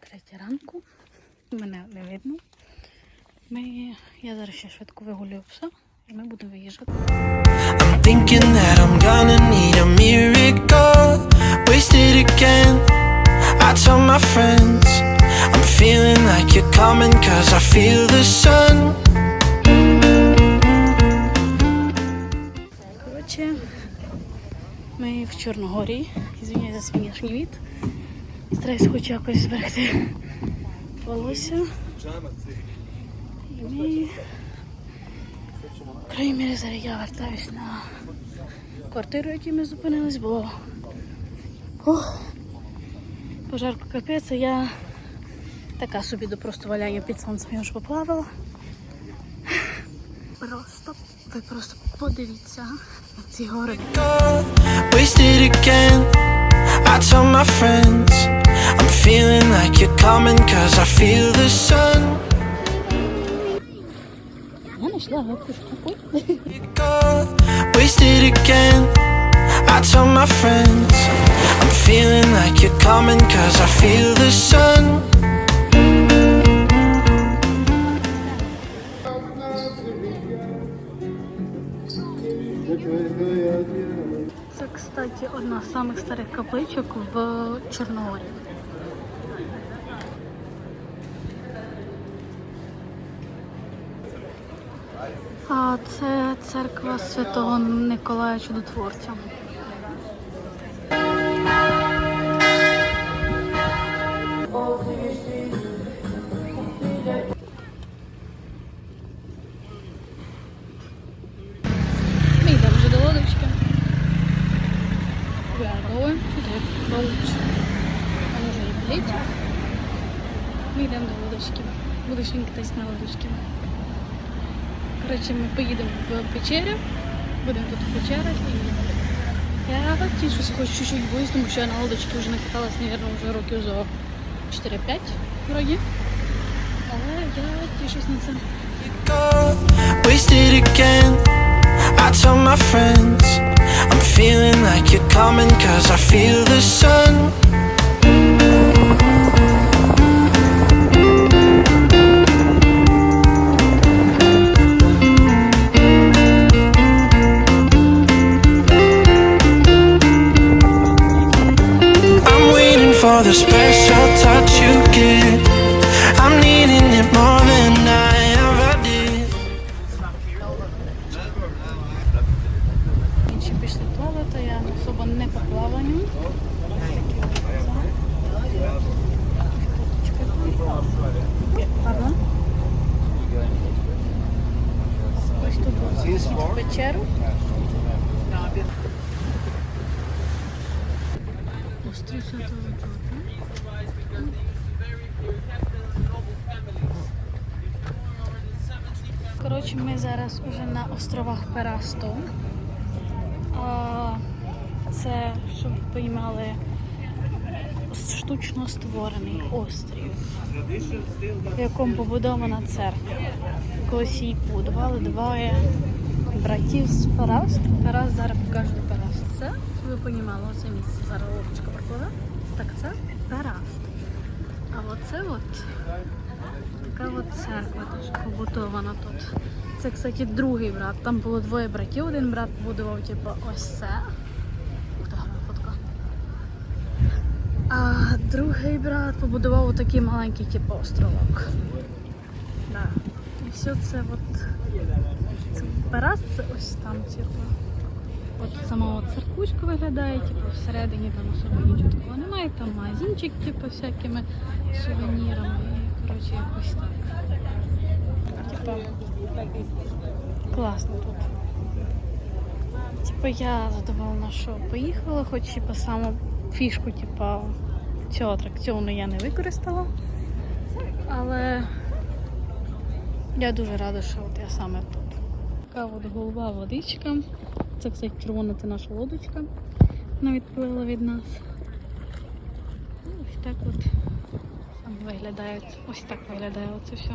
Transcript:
Третя ранку. Мене не видно. Ми... Я зараз ще швидко вигулюю пса і ми будемо виїжджати. I'm thinking that I'm gonna need a miracle. Wasted again. I tell my friends I'm feeling like you're coming cause I feel the sun. Коротше, ми в Чорногорії. Ізвиняюсь за свій внешній вид. Стараюсь хоч якось зберегти волосся. І ми, крайній мірі, зараз я вертаюсь на квартиру, якій ми зупинились, бо Ух, пожарку капець, я така собі до просто валяння під сонцем я вже поплавала. Просто, ви просто подивіться на ці гори. Go, Wasted again. I tell my friends I'm feeling like you're coming cause I feel the sun. Я знайшла гапушку. Go, Wasted again. I tell my friends I'm feeling like you're coming cause I feel the sun. Це, кстати, одна з самих старих капличок в Чорногорі. А це церква Святого Николая Чудотворця. Boat. Там уже і пліть. Ми йдемо до. Буду сьогодні кататись на лодочці. Коротше, ми поїдемо в печерю. Будемо тут в печерах і я тішуся, хоч чуть-чуть боюсь, тому що я на лодочці вже не каталась, мабуть, вже років за 4-5 вроді. Але я тішусь на. Wasted again. I tell my friends feeling like you're coming cause I feel the sun. I'm waiting for the special touch you give. I'm needing it more Інші пішли плавати, я особо не по плаванню. Пардон? Ось тут в печеру. Острів Святого Коротше, ми зараз уже на островах Перасто. Це, щоб ви розуміли, штучно створений острів, в якому побудована церква. Колись її побудували двоє братів з Параст. Параст зараз покажу Параст. Це, ви розуміли, оце місце зараз лодочка прокладе. Так, це Параст. А оце от така от церква теж побудована тут. Це, кстати, другий брат. Там було двоє братів. Один брат побудував, типу, ось це. А другий брат побудував отакий маленький, типу, островок. Да. І все це от. Це Парас, це ось там, типу. От сама от церквушка виглядає, типу, всередині там особо нічого такого немає. Там магазинчик, типу, всякими сувенірами. Коротше, якось так. Типа, класно тут. Типа я задоволена, що поїхала, хоч типа саму фішку, типа цього атракціону я не використала. Але я дуже рада, що от я саме тут. Така от голова водичка. Це, кстати, червона це наша лодочка. Вона відплила від нас. Ось так от виглядає. Ось так виглядає оце все.